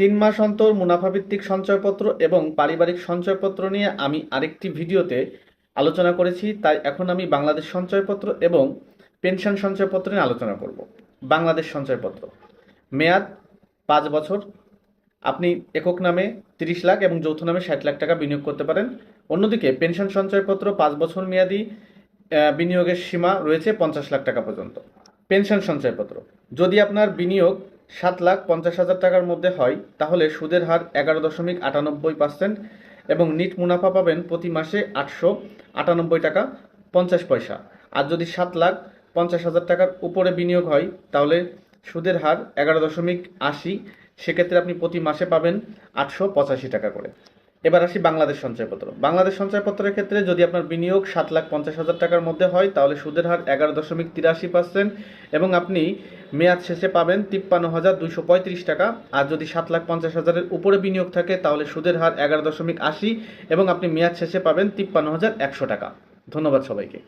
তিন মাস অন্তর মুনাফাভিত্তিক সঞ্চয়পত্র এবং পারিবারিক সঞ্চয়পত্র নিয়ে আমি আরেকটি ভিডিওতে আলোচনা করেছি, তাই এখন আমি বাংলাদেশ সঞ্চয়পত্র এবং পেনশন সঞ্চয়পত্র নিয়ে আলোচনা করব। বাংলাদেশ সঞ্চয়পত্র। মেয়াদ পাঁচ বছর। আপনি একক নামে তিরিশ লাখ এবং যৌথ নামে ষাট লাখ টাকা বিনিয়োগ করতে পারেন। অন্যদিকে পেনশন সঞ্চয়পত্র পাঁচ বছর মেয়াদি বিনিয়োগের সীমা রয়েছে পঞ্চাশ লাখ টাকা পর্যন্ত। পেনশন সঞ্চয়পত্র। যদি আপনার বিনিয়োগ সাত লাখ পঞ্চাশ হাজার টাকার মধ্যে হয়, তাহলে সুদের হার এগারো দশমিক আটানব্বই পার্সেন্ট এবং নিট মুনাফা পাবেন প্রতি মাসে আটশো আটানব্বই টাকা পঞ্চাশ পয়সা। আর যদি সাত লাখ পঞ্চাশ হাজার টাকার উপরে বিনিয়োগ হয়, তাহলে সুদের হার এগারো দশমিক আশি, সেক্ষেত্রে আপনি প্রতি মাসে পাবেন আটশো পঁচাশি টাকা করে। এবার আসি বাংলাদেশ সঞ্চয়পত্র। বাংলাদেশ সঞ্চয়পত্রের ক্ষেত্রে যদি আপনার বিনিয়োগ সাত লাখ পঞ্চাশ হাজার টাকার মধ্যে হয়, তাহলে সুদের হার এগারো দশমিক তিরাশি পার্সেন্ট এবং আপনি মেয়াদ শেষে পাবেন তিপ্পান্ন হাজার দুইশো পঁয়ত্রিশ টাকা। আর যদি সাত লাখ পঞ্চাশ হাজারের উপরে বিনিয়োগ থাকে, তাহলে সুদের হার এগারো দশমিক আশি এবং আপনি মেয়াদ শেষে পাবেন তিপ্পান্ন হাজার একশো টাকা। ধন্যবাদ সবাইকে।